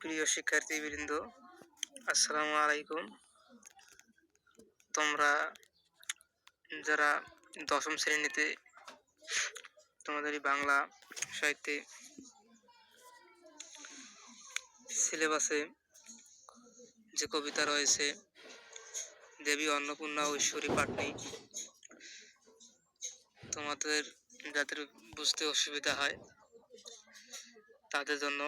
প্রিয় শিক্ষার্থীবৃন্দ, আসসালামু আলাইকুম। তোমরা যারা দশম শ্রেণীতে তোমাদের বাংলা সাহিত্যে সিলেবাসে যে কবিতা রয়েছে, দেবী অন্নপূর্ণা ও ঈশ্বরী পাটনি, তোমাদের যাদের বুঝতে অসুবিধা হয়, তাদের জন্য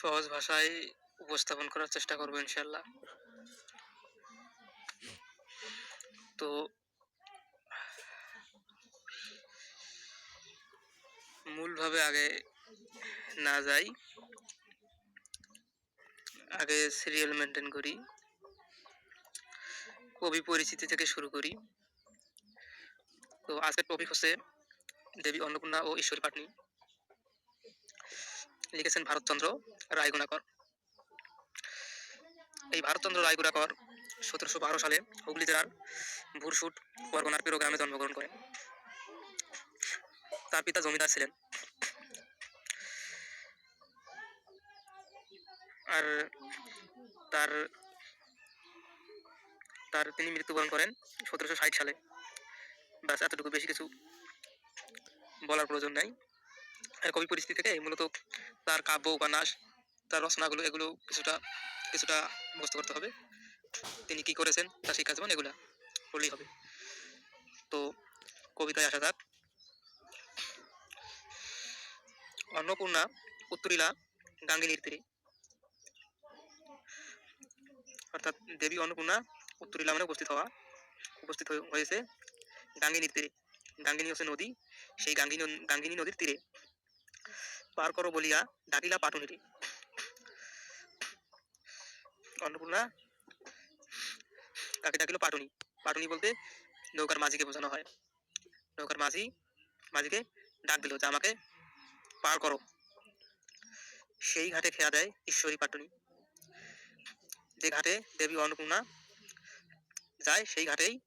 সহজ ভাষায় উপস্থাপন করার চেষ্টা করব ইনশাল্লাহ তো মূলভাবে আগে না যাই, আগে সিরিয়াল মেনটেন করি, কবি পরিচিতি থেকে শুরু করি। তো আজকের টপিক হচ্ছে দেবী অন্নপূর্ণা ও ঈশ্বরী পাটনি। লিখেছেন ভারতচন্দ্র রায়গুণাকর। এই ভারতচন্দ্র রায়গুণাকর সতেরোশো বারো সালে হুগলি জেলার ভুরসুট পরগনার পেরো গ্রামে জন্মগ্রহণ করেন। তার পিতা জমিদার ছিলেন। আর তার তার তিনি মৃত্যুবরণ করেন সতেরোশো ষাট সালে। ব্যাস, এতটুকু। বেশি কিছু বলার প্রয়োজন নাই। কবি পরিস্থিতি থেকে মূলত তার কাব্য, উপন্যাস, তার রচনাগুলো, এগুলো কিছুটা কিছুটা মুখস্থ করতে হবে। তিনি কি করেছেন, তার শিক্ষা জীবন, এগুলা বললেই হবে। তো কবিতায় আসা যাক। অন্নপূর্ণা উত্তরীলা গাঙ্গিনীর তীরে। অর্থাৎ দেবী অন্নপূর্ণা উত্তরীলা মানে উপস্থিত হওয়া, উপস্থিত হয়েছে গাঙ্গিনীর তীরে। গাঙ্গিনী হচ্ছে নদী। সেই গাঙ্গিনী গাঙ্গিনী নদীর তীরে পার করো বলিয়া ডাকিলা পাটুনিরে অন্নপূর্ণা তাকে ডাকিল পাটুনি। পাটুনি বলতে নৌকার মাঝিকে বোঝানো হয়। নৌকার মাঝি, মাঝিকে ডাক দিল যে আমাকে পার করো। সেই ঘাটে খেয়া দেয় ঈশ্বরী পাটুনি। যে ঘাটে দেবী অন্নপূর্ণা যায়, সেই ঘাটেই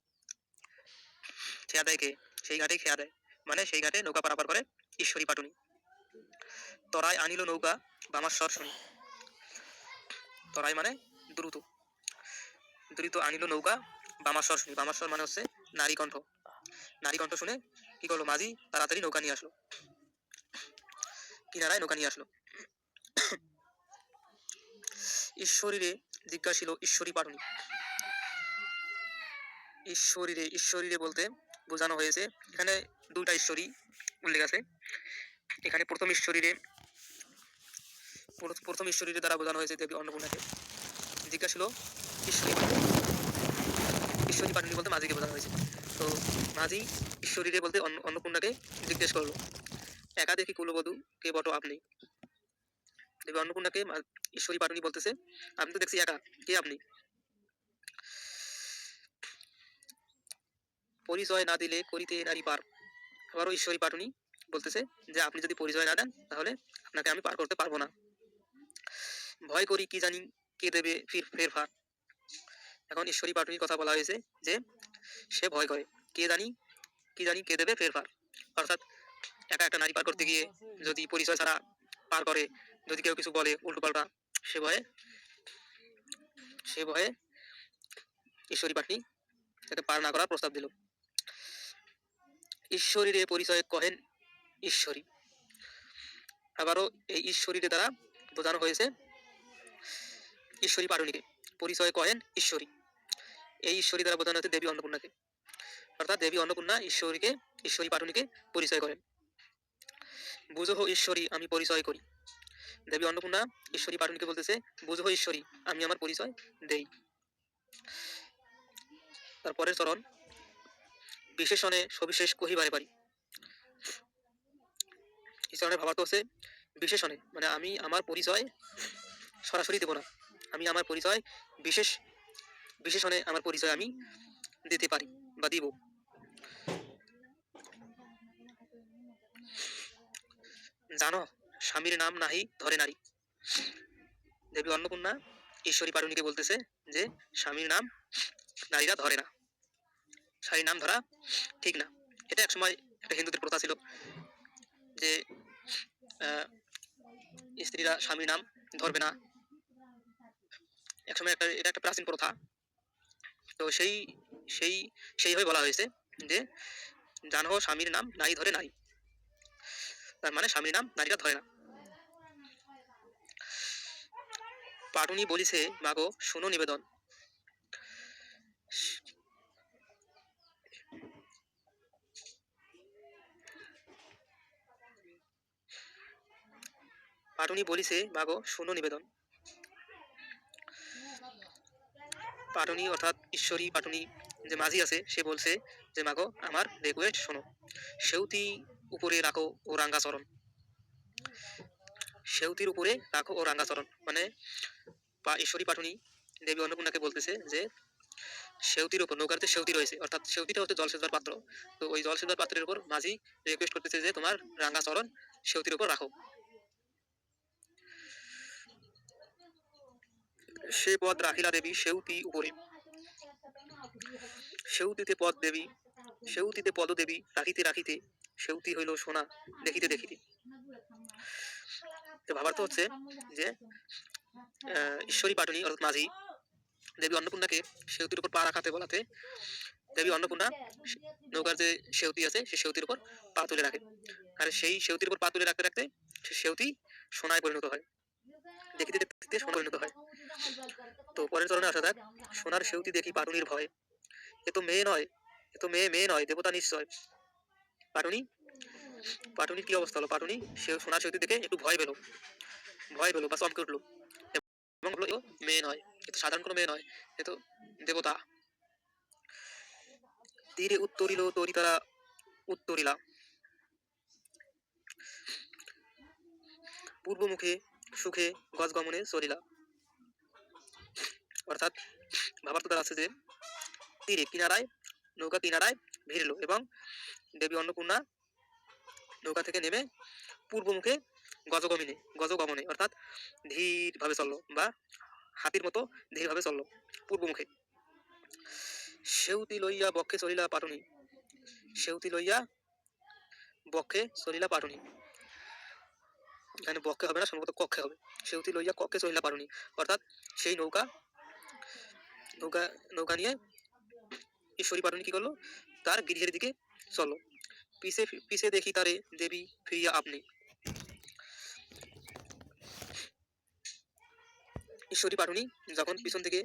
খেয়া দেয় কে? সেই ঘাটেই খেয়া দেয়। মানে সেই ঘাটে নৌকা পারাপার করে ঈশ্বরী পাটুনি। তরাই আনিল নৌকা বামার বামাশ্বর শুনি। তরাই মানে দ্রুত। দ্রুত আনিল নৌকা বামাশ্বর শুনি। বামার বামাশ্বর মানে হচ্ছে নারী কণ্ঠ। নারী কণ্ঠ শুনে কি করল? মাঝি তাড়াতাড়ি নৌকা নিয়ে আসলো। কিনারায় নৌকা নিয়ে আসলো। ঈশ্বরীরে জিজ্ঞাসিল ঈশ্বরী পাটুনি ঈশ্বরীরে ঈশ্বরীরে বলতে বোঝানো হয়েছে, এখানে দুইটা ঈশ্বরী উল্লেখ আছে। এখানে প্রথম ঈশ্বরীরে প্রথম ঈশ্বরীর দ্বারা বোঝানো হয়েছে দেবী অন্নপূর্ণাকে। জিজ্ঞাসা ছিল ঈশ্বরী পাটনি ঈশ্বরী পাটনি বলতে মাঝিকে বোঝানো হয়েছে। তো মাঝি ঈশ্বরীরে বলতে অন্ন- অন্নপূর্ণাকে জিজ্ঞেস করল, একা দেখি কুলবধূ কে বটো আপনি? দেবী অন্নপূর্ণাকে ঈশ্বরী পাটনি বলতেছে, আমি তো দেখছি একা, কে আপনি? পরিচয় না দিলে করিতে নারী পার। আবারও ঈশ্বরী পাটনি বলতেছে যে, আপনি যদি পরিচয় না দেন, তাহলে আপনাকে আমি পার করতে পারব না। ভয় করি কি জানি কে দেবে ফির ফেরফার। এখন ঈশ্বরী পাটুনির কথা বলা হয়েছে যে, সে ভয় করে কে জানি কি জানি কে দেবে ফেরফার। অর্থাৎ একা একটা নারী পার করতে গিয়ে যদি পরিচয় ছাড়া পার করে, যদি কেউ কিছু বলে, উল্টো পাল্টা, সে ভয়ে সে ভয়ে ঈশ্বরী পাটনি তাকে পার না করার প্রস্তাব দিল। ঈশ্বরীরে পরিচয় কহেন ঈশ্বরী। আবারও এই ঈশ্বরীর দ্বারা বোঝানো হয়েছে ঈশ্বরী পাটুনিকে পরিচয় কহেন ঈশ্বরী। এই ঈশ্বরী দ্বারা বোঝানো হচ্ছে দেবী অন্নপূর্ণাকে। অর্থাৎ দেবী অন্নপূর্ণা ঈশ্বরীকে, ঈশ্বরী পাটুনিকে পরিচয় করেন। বুঝো হো ঈশ্বরী, আমি পরিচয় করি। দেবী অন্নপূর্ণা ঈশ্বরী পাটুনিকে বলতেছে বুঝো হো ঈশ্বরী, আমি আমার পরিচয় দেই। তারপরের চরণ, বিশেষণে সবিশেষ কহিবারে পারি। এই চরণের ভাবার্থ হচ্ছে বিশেষণে মানে আমি আমার পরিচয় সরাসরি দেব না। আমি আমার পরিচয় বিশেষ বিশেষণে আমার পরিচয় আমি দিতে পারি বা দিব। জানো, স্বামীর নাম নাহি ধরে নারী। দেবী অন্নপূর্ণা ঈশ্বরী পারুণীকে বলতেছে যে, স্বামীর নাম নারীরা ধরে না। স্বামীর নাম ধরা ঠিক না। এটা একসময় একটা হিন্দুদের প্রথা ছিল যে স্ত্রীরা স্বামীর নাম ধরবে না। একসময় একটা, এটা একটা প্রাচীন প্রথা। তো সেই সেই, সেইভাবে বলা হয়েছে যে, জানো স্বামীর নাম নারী ধরে নাই তার মানে স্বামীর নাম নারীরা ধরে না। পাটুনি বলিছে, মাগো, শুনো নিবেদন। পাটুনি বলিছে, মাগো, শুনো নিবেদন। পাটুনি অর্থাৎ ঈশ্বরী পাটুনি যে মাঝি আছে, সে বলছে যে, মাগো, আমার রিকোয়েস্ট শোনো। সেউতি উপরে রাখো ও রাঙ্গাচরণ। সেউতির উপরে রাখো ও রাঙ্গাচরণ। মানে ঈশ্বরী পাটুনি দেবী অন্নপূর্ণাকে বলতেছে যে, সেউতির উপর নৌকাতে সেউতি রয়েছে। অর্থাৎ সেউতিটা হচ্ছে জল সেচবার পাত্র। তো ওই জল সেচবার পাত্রের উপর মাঝি রিকোয়েস্ট করতেছে যে, তোমার রাঙ্গাচরণ সেউতির উপর রাখো। সে পদ রাখিলা দেবী, সেউতি উপরে। সেউতিতে পদ দেবী, সেউতিতে পদ দেবী, রাখিতে রাখিতে সেউতি হইল সোনা, দেখিতে দেখিতে। ভাবার তো হচ্ছে যে ঈশ্বরী পাটনি অর্থাৎ মাঝি, দেবী অন্নপূর্ণাকে সেউতির উপর পা রাখাতে বলাতে দেবী অন্নপূর্ণা নৌকার যে সেউতি আছে সেই সেউতির উপর পা তুলে রাখে। আর সেই সেউতির উপর পা তুলে রাখতে রাখতে সেউতি সোনায় পরিণত হয়। দেখিতে দেখিতে সোনা পরিণত হয়। তো পরের চরণে আসা যাক। সোনার সেউতি দেখি পাটুনির ভয়। এ তো মেয়ে নয়, এ তো মেয়ে মেয়ে নয়, দেবতা নিশ্চয়। পাটুনি? পাটুনির কি অবস্থা হলো? পাটুনি, সে সোনার সেউতি দেখে একটু ভয় পেল। ভয় পেল বা চমকে উঠল। এবং মেয়ে নয়, এ তো সাধারণ কোনো মেয়ে নয়, এ তো দেবতা। তীরে উত্তরিল তরি তারা উত্তরিলা। পূর্বমুখে, সুখে, গজগমনে চলিলা। অর্থাৎ ভাবার্থ দ্বারা আছে যে তীরে, কিনারায়, নৌকা কিনারায় ভিড়ল এবং দেবী অন্নপূর্ণা নৌকা থেকে নেমে পূর্বমুখে গজগমনে গজগমনে অর্থাৎ ধীর ভাবে চলল বা হাতির মতো ধীর ভাবে চলল পূর্বমুখে সেউতি লইয়া বক্ষে চলিলা পাটনি, সেউতি লইয়া বক্ষে চলিলা পাটনি। এখানে বক্ষে হবে না, সম্ভবত কক্ষে হবে। সেউতি লইয়া কক্ষে চলিলা পাটনি, অর্থাৎ সেই নৌকা নৌকা নৌকা নিয়ে ঈশ্বরী পাটনি কি করল। তার গৃহের দিকে চলো পিছে পিছে দেখি তারে দেবী ফিরিয়া আপনি ঈশ্বরী পাটুনি যখন পিছন থেকে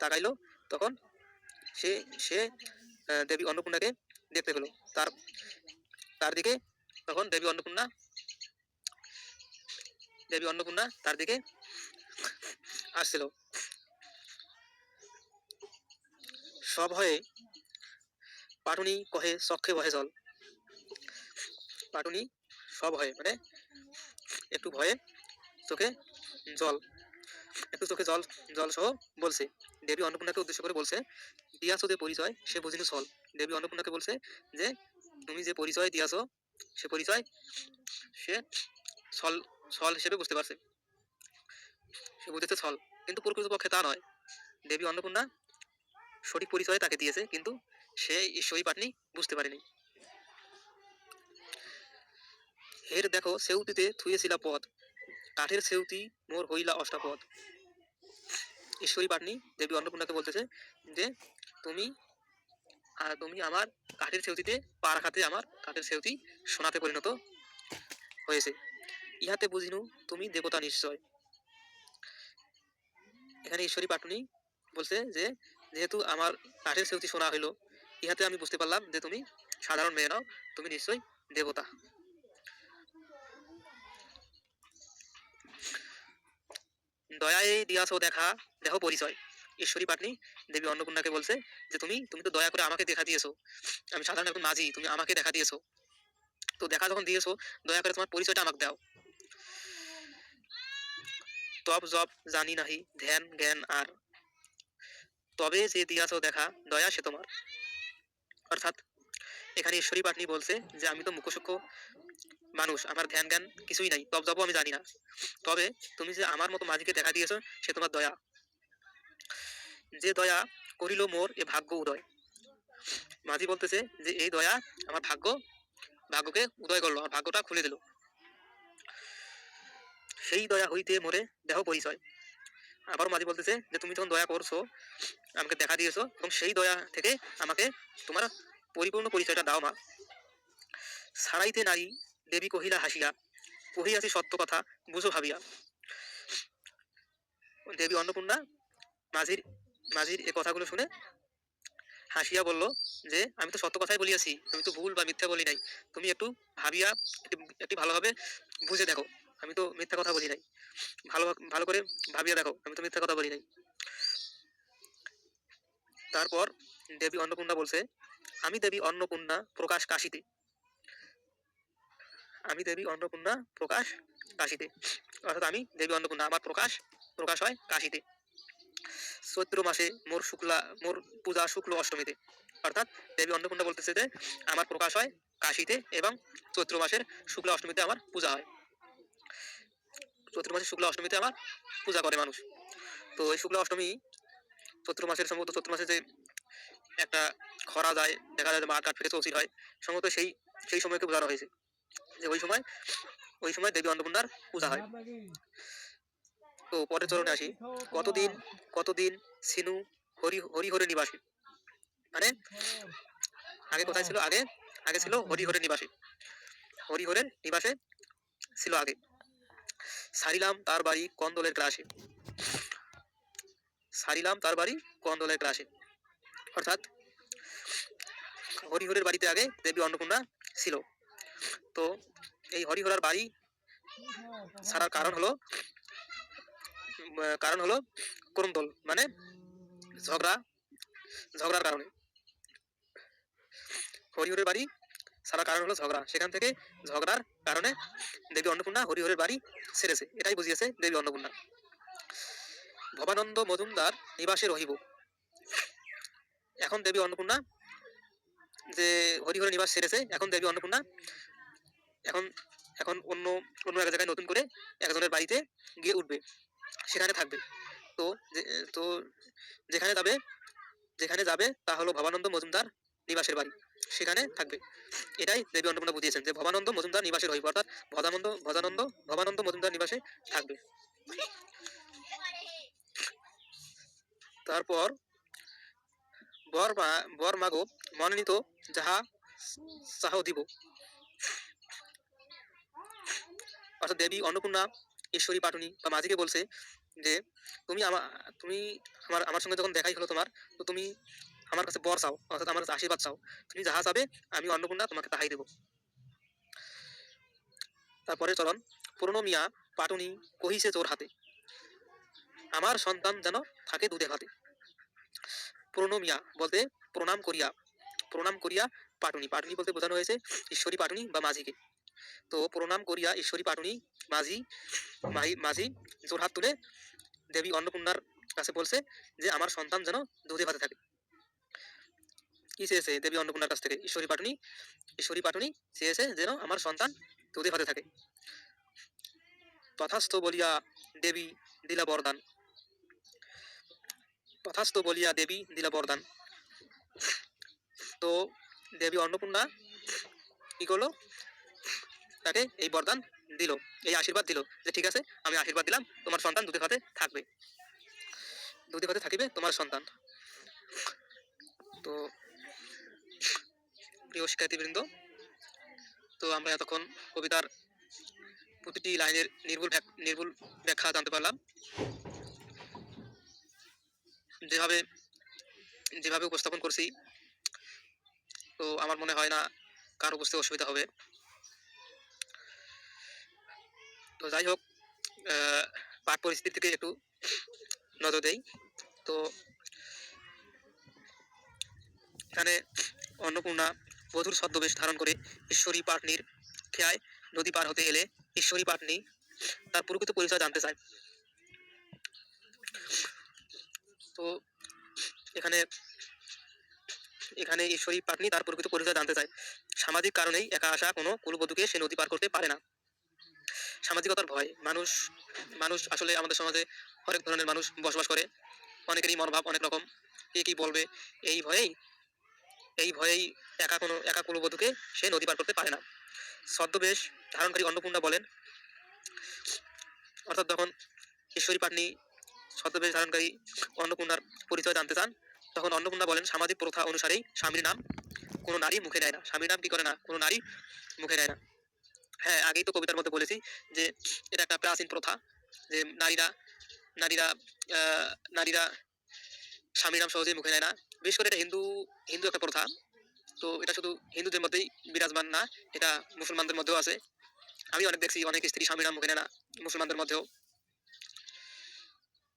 তাকাইলো, তখন সে সে দেবী অন্নপূর্ণাকে দেখতে পেল। তার তার দিকে তখন দেবী অন্নপূর্ণা দেবী অন্নপূর্ণা তার দিকে আসছিল। সব হয়ে পাটুনি কহে চক্ষে বহে জল। পাটুনি সব হয়ে মানে একটু ভয়ে চোখে জল, একটু চোখে জল জল সহ বলছে। দেবী অন্নপূর্ণাকে উদ্দেশ্য করে বলছে, দিয়াছো যে পরিচয়, সে বুঝিনু ছল। দেবী অন্নপূর্ণাকে বলছে যে, তুমি যে পরিচয় দিয়াছো, সে পরিচয় সে সল সল হিসেবে বুঝতে পারছে। সে বুঝেছে সল কিন্তু প্রকৃতপক্ষে তা নয়। দেবী অন্নপূর্ণা সঠিক পরিচয় তাকে দিয়েছে, কিন্তু সে ঈশ্বরী পাটনি বুঝতে পারেনি। হের দেখো, সেউতিতে থুয়েছিলা পদ কাঠের সেউতি মোর হইলা অষ্টাপদ ঈশ্বরী পাটনি দেবী অন্নপূর্ণাকে বলতেছে যে, তুমি তুমি আমার কাঠের সেউতিতে পা রাখাতে আমার কাঠের সেউতি সোনাতে পরিণত হয়েছে। ইহাতে বুঝিনু, তুমি দেবতা নিশ্চয়। এখানে ঈশ্বরী পাটনি বলছে যে যেহেতু আমার কাঠের সেউতি সোনা হইল, ইহাতে আমি বুঝতে পারলাম যে তুমি সাধারণ মেয়ে নাও, তুমি নিশ্চয়ই দেবতা। দয়ায় দিয়াছো দেখা দেখো পরিচয়। ঈশ্বরী পাটনি, দেবী অন্নপূর্ণাকে বলছে যে তুমি তুমি তো দয়া করে আমাকে দেখা দিয়েছ। আমি সাধারণ একজন মাঝি, তুমি আমাকে দেখা দিয়েছ। তো দেখা যখন দিয়েছ, দয়া করে তোমার পরিচয়টা আমাকে দাও। তব জব জানি নাহি, ধ্যান, জ্ঞান আর তবে যে দিয়াছো দেখা, দয়া সে তোমার। অর্থাৎ এখানে ঈশ্বরী পাটনি বলছে যে, আমি তো মুখসুক্ষ মানুষ, আমার ধ্যান জ্ঞান কিছুই নাই, তব জবও আমি জানি না। তবে তুমি যে আমার মতো মাঝিকে দেখা দিয়েছ, সে তোমার দয়া। যে দয়া করিল মোর, এ ভাগ্য উদয়। মাঝি বলতেছে যে, এই দয়া আমার ভাগ্য, ভাগ্যকে উদয় করল আমার ভাগ্যটা খুলে দিল। সেই দয়া হইতে মোরে দেহ পরিচয়। আবার মাঝি বলতেছে যে, তুমি যখন দয়া করছ, আমাকে দেখা দিয়েছ এবং সেই দয়া থেকে আমাকে তোমার পরিপূর্ণ পরিচয়টা দাও মা। ছাড়াইতে নারী, দেবী কহিলা হাসিয়া, কহিয়াছি সত্য কথা, বুঝো ভাবিয়া। দেবী অন্নপূর্ণা মাঝির মাঝির এ কথাগুলো শুনে হাসিয়া বলল যে, আমি তো সত্য কথাই বলিয়াছি আমি তো ভুল বা মিথ্যা বলি নাই। তুমি একটু ভাবিয়া একটু ভালোভাবে বুঝে দেখো। আমি তো মিথ্যা কথা বলি নাই। ভালো ভালো করে ভাবিয়া দেখো, আমি তো মিথ্যা কথা বলি নাই। তারপর দেবী অন্নপূর্ণা বলছে, আমি দেবী অন্নপূর্ণা প্রকাশ কাশিতে। আমি দেবী অন্নপূর্ণা প্রকাশ কাশিতে। অর্থাৎ আমি দেবী অন্নপূর্ণা, আমার প্রকাশ প্রকাশ হয় কাশিতে। চৈত্র মাসে মোর শুক্লা, মোর পূজা শুক্ল অষ্টমীতে। অর্থাৎ দেবী অন্নপূর্ণা বলতেছে যে, আমার প্রকাশ হয় কাশিতে এবং চৈত্র মাসের শুক্লা অষ্টমীতে আমার পূজা হয়। চৈত্র মাসের শুক্লা অষ্টমীতে আমার পূজা করে মানুষ। তো এই শুক্লা অষ্টমী চৈত্র মাসের সম্ভবত চৈত্র মাসে যে একটা খরা যায়, দেখা যায় যে মাঠ কাঠ ফেটে চৌচির হয়, সম্ভবত সেই সেই সময়কে বোঝানো হয়েছে। যে ওই সময় ওই সময় দেবী অন্নপূর্ণার পূজা হয়। তো পরের চরণে আসি। কতদিন কতদিন সিনু হরি, হরিহরে নিবাসী? মানে আগে কোথায় ছিল? আগে আগে ছিল হরিহরের নিবাসী। হরিহরের নিবাসে ছিল আগে। সারিলাম তার বাড়ি কন্দলের ক্লাসে। সারিলাম তার বাড়ি কন্দলের ক্লাসে। অর্থাৎ হরিহরের বাড়িতে আগে দেবী অন্নপূর্ণা ছিল। তো এই হরিহরার বাড়ি ছাড়ার কারণ হলো কারণ হলো করমদল মানে ঝগড়া, ঝগড়ার কারণে। হরিহরের বাড়ি সারা কারণ হলো ঝগড়া। সেখান থেকে ঝগড়ার কারণে দেবী অন্নপূর্ণা হরিহরের বাড়ি সেরেছে এটাই বুঝিয়েছে দেবী অন্নপূর্ণা। ভবানন্দ মজুমদার নিবাসে রহিব। এখন দেবী অন্নপূর্ণা যে হরিহরের নিবাস সেরেছে এখন দেবী অন্নপূর্ণা এখন এখন অন্য অন্য এক জায়গায় নতুন করে একজনের বাড়িতে গিয়ে উঠবে। সেখানে থাকবে। তো তো যেখানে যাবে যেখানে যাবে তা হলো ভবানন্দ মজুমদার নিবাসের বাড়ি। সেখানে থাকবে। এটাই দেবী অন্নপূর্ণা বুঝিয়েছেন যে ভবানন্দ মজুমদার নিবাসে রহিব, অর্থাৎ ভদানন্দ ভজানন্দ ভবানন্দ মজুমদার নিবাসে থাকবে। তারপর বর মা বর মাগো মনোনীত যাহা চাহ দিব। অর্থাৎ দেবী অন্নপূর্ণা ঈশ্বরী পাটুনি বা মাঝিকে বলছে যে, তুমি আমার তুমি আমার আমার সঙ্গে যখন দেখাই হলো তোমার, তো তুমি আমার কাছে বর চাও, অর্থাৎ আমার কাছে আশীর্বাদ চাও, তুমি যাহা চাবে আমি অন্নপূর্ণা তোমাকে তাহাই দেব। তারপরে চলন, পুরনো মিয়া পাটুনি কহিছে তোর হাতে, আমার সন্তান যেন থাকে দুধে ভাতে। পুরনো মিয়া বলতে প্রণাম করিয়া প্রণাম করিয়া পাটুনি পাটুনি বলতে বোঝানো হয়েছে ঈশ্বরী পাটুনি বা মাঝিকে। তো প্রণাম করিয়া ঈশ্বরী পাটুনি, মাঝি মাই মাঝি জোরহাত তুলে দেবী অন্নপূর্ণার কাছে বলছে যে, আমার সন্তান যেন দুধে ভাতে থাকে। কি চেয়েছে? দেবী অন্নপূর্ণার কাছ থেকে। ঈশ্বরী পাটুনি ঈশ্বরী পাটুনি চেয়েছে যেন আমার সন্তান দুধে ভাতে থাকে। তথাস্থ বলিয়া দেবী দিলা বরদান। তথাস্থ বলিয়া দেবী দিলা বরদান। তো দেবী অন্নপূর্ণা কি করল? তাকে এই বরদান দিল, এই আশীর্বাদ দিল যে, ঠিক আছে, আমি আশীর্বাদ দিলাম, তোমার সন্তান দুধে ভাতে থাকবে। দুধে ভাতে থাকিবে তোমার সন্তান। তো প্রিয় শিক্ষার্থীবৃন্দ, তো আমরা এতক্ষণ কবিতার প্রতিটি লাইনের নির্ভুল নির্ভুল ব্যাখ্যা জানতে পারলাম। যেভাবে যেভাবে উপস্থাপন করছি, তো আমার মনে হয় না কারও বুঝতে অসুবিধা হবে। তো যাই হোক পাঠ পরিস্থিতির দিকে একটু নজর দেই। তো এখানে অন্নপূর্ণা বধুর ছদ্মবেশ ধারণ করে ঈশ্বরী পাটনির খেয়ায় নদী পার হতে এলে ঈশ্বরী পাটনি তার প্রকৃত পরিচয় জানতে চায়। তো এখানে এখানে ঈশ্বরী পাটনি তার প্রকৃত পরিচয় জানতে চায়। সামাজিক কারণেই একা আসা কোনো কুলবধূকে সে নদী পার করতে পারে না। সামাজিকতার ভয়। মানুষ মানুষ আসলে আমাদের সমাজে অনেক ধরনের মানুষ বসবাস করে। অনেকেরই মনোভাব অনেক রকম। কে কি বলবে? এই ভয়েই এই ভয়েই একা কোনো, একা কুলবধূকে সে নদী পার করতে পারে না। ছদ্মবেশ ধারণকারী অন্নপূর্ণা বলেন, অর্থাৎ তখন ঈশ্বরী পাটনি ছদ্মবেশ ধারণকারী অন্নপূর্ণার পরিচয় জানতে চান, তখন অন্নপূর্ণা বলেন, সামাজিক প্রথা অনুসারেই স্বামীর নাম কোনো নারী মুখে নেয় না। স্বামীর নাম কি করে না? কোনো নারী মুখে নেয় না। হ্যাঁ আগেই তো কবিতার মধ্যে বলেছি যে, এটা একটা প্রাচীন প্রথা যে নারীরা নারীরা নারীরা স্বামীর নাম সহজেই মুখে নেয় না। বিশেষ করে এটা হিন্দু হিন্দু একটা প্রথা। তো এটা শুধু হিন্দুদের মধ্যেই বিরাজমান না, এটা মুসলমানদের মধ্যেও আছে। আমি অনেক দেখছি, অনেক স্ত্রী স্বামীর মুখে না মুসলমানদের মধ্যেও।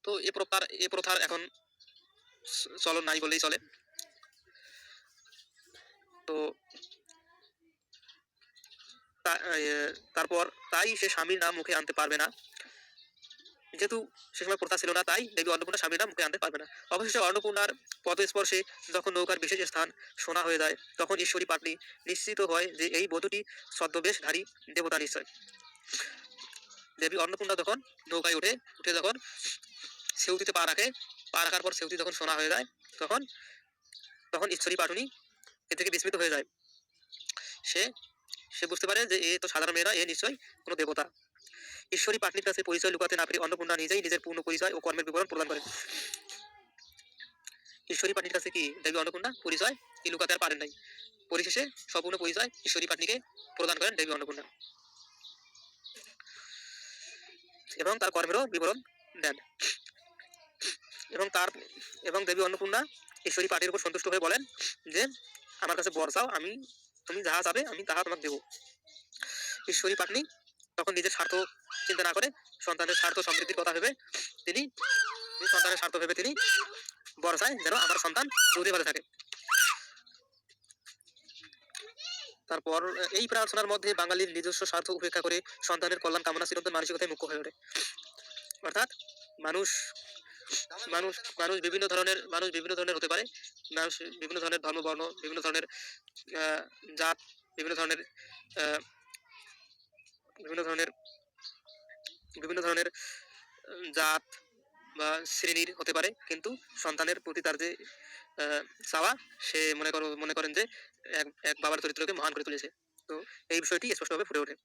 তো এ প্রথার এ প্রথার এখন চলন নাই বললেই চলে। তা- তারপর তাই সে স্বামীর নাম মুখে আনতে পারবে না। যেহেতু সে সময় প্রথা ছিল না, তাই দেবী অন্নপূর্ণা স্বামীর মুখে আনতে পারবে না। অবশেষে অন্নপূর্ণার পদস্পর্শে যখন নৌকার বিশেষ স্থান শোনা হয়ে যায়, তখন ঈশ্বরী পাটনি নিশ্চিত হয় যে এই বধূটি ছদ্মবেশধারী দেবতা নিশ্চয়। দেবী অন্নপূর্ণা তখন নৌকায় উঠে উঠে যখন সেউতিতে পা রাখে, পা রাখার পর সেউতি যখন শোনা হয়ে যায়, তখন তখন ঈশ্বরী পাটুনি এ থেকে বিস্মিত হয়ে যায়। সে সে বুঝতে পারে যে এ তো সাধারণ মেয়েরা, এ নিশ্চয়ই কোনো দেবতা। ঈশ্বরী পাটনির কাছে পরিচয় লুকাতে না পেরে অন্নপূর্ণা নিজেই নিজের পূর্ণ পরিচয় ও কর্মের বিবরণ প্রদান করেন। ঈশ্বরী পাটনির কাছে কি দেবী অন্নপূর্ণা পরিচয়? কি লুকাতে আর পারেন নাই। পরিশেষে সম্পূর্ণ পরিচয় ঈশ্বরী পাটনিকে প্রদান করেন দেবী অন্নপূর্ণা। এবং তার কর্মেরও বিবরণ দেন। এবং তার, এবং দেবী অন্নপূর্ণা ঈশ্বরী পাটির উপর সন্তুষ্ট হয়ে বলেন যে, আমার কাছে বর চাও, আমি, তুমি যাহা চাবে, আমি তাহা তোমাকে দেবো। ঈশ্বরী পাটনি তখন নিজের স্বার্থ চিন্তা না করে সন্তানের স্বার্থ সমৃদ্ধির কথা ভেবে তিনি তিনি সন্তানের স্বার্থ ভেবে তিনি বর চায় যেন আমার সন্তান দূরে ভালো থাকে। তারপর, এই প্রার্থনার মধ্যে বাঙালির নিজস্ব স্বার্থ উপেক্ষা করে সন্তানের কল্যাণ কামনা চিরন্তন মানসিকতায় মুখ্য হয়ে ওঠে। অর্থাৎ মানুষ মানুষ মানুষ বিভিন্ন ধরনের, মানুষ বিভিন্ন ধরনের হতে পারে। মানুষ বিভিন্ন ধরনের ধর্ম, বর্ণ, বিভিন্ন ধরনের জাত, বিভিন্ন ধরনের বিভিন্ন ধরনের বিভিন্ন ধরনের জাত বা শ্রেণির হতে পারে। কিন্তু সন্তানের প্রতি তার যে চাওয়া, সে মনে করো, মনে করেন যে, এক এক বাবার চরিত্রকে মহান করে তুলেছে। তো এই বিষয়টি স্পষ্টভাবে ফুটে ওঠে।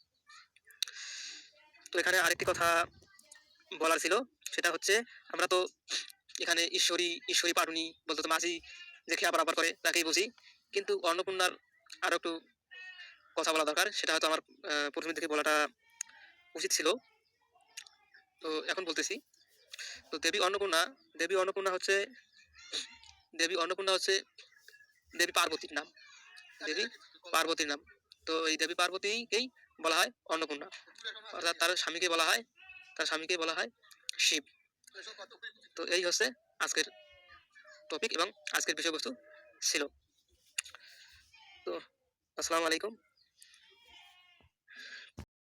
তো এখানে আরেকটি কথা বলার ছিল, সেটা হচ্ছে, আমরা তো এখানে ঈশ্বরী ঈশ্বরী পাটুনি বলতে তো মাঝি যে খেয়া পারাপার করে তাকেই বুঝি। কিন্তু অন্নপূর্ণার আরও একটু কথা বলা দরকার, সেটা হয়তো আমার প্রথমে থেকে বলাটা উচিত ছিল। তো এখন বলতেছি, তো দেবী অন্নপূর্ণা দেবী অন্নপূর্ণা হচ্ছে, দেবী অন্নপূর্ণা হচ্ছে দেবী পার্বতীর নাম। দেবী পার্বতীর নাম। তো এই দেবী পার্বতীকেই বলা হয় অন্নপূর্ণা। অর্থাৎ তার স্বামীকে বলা হয়, তার স্বামীকে বলা হয় শিব। তো এই হচ্ছে আজকের টপিক এবং আজকের বিষয়বস্তু ছিল। তো আসসালামু আলাইকুম।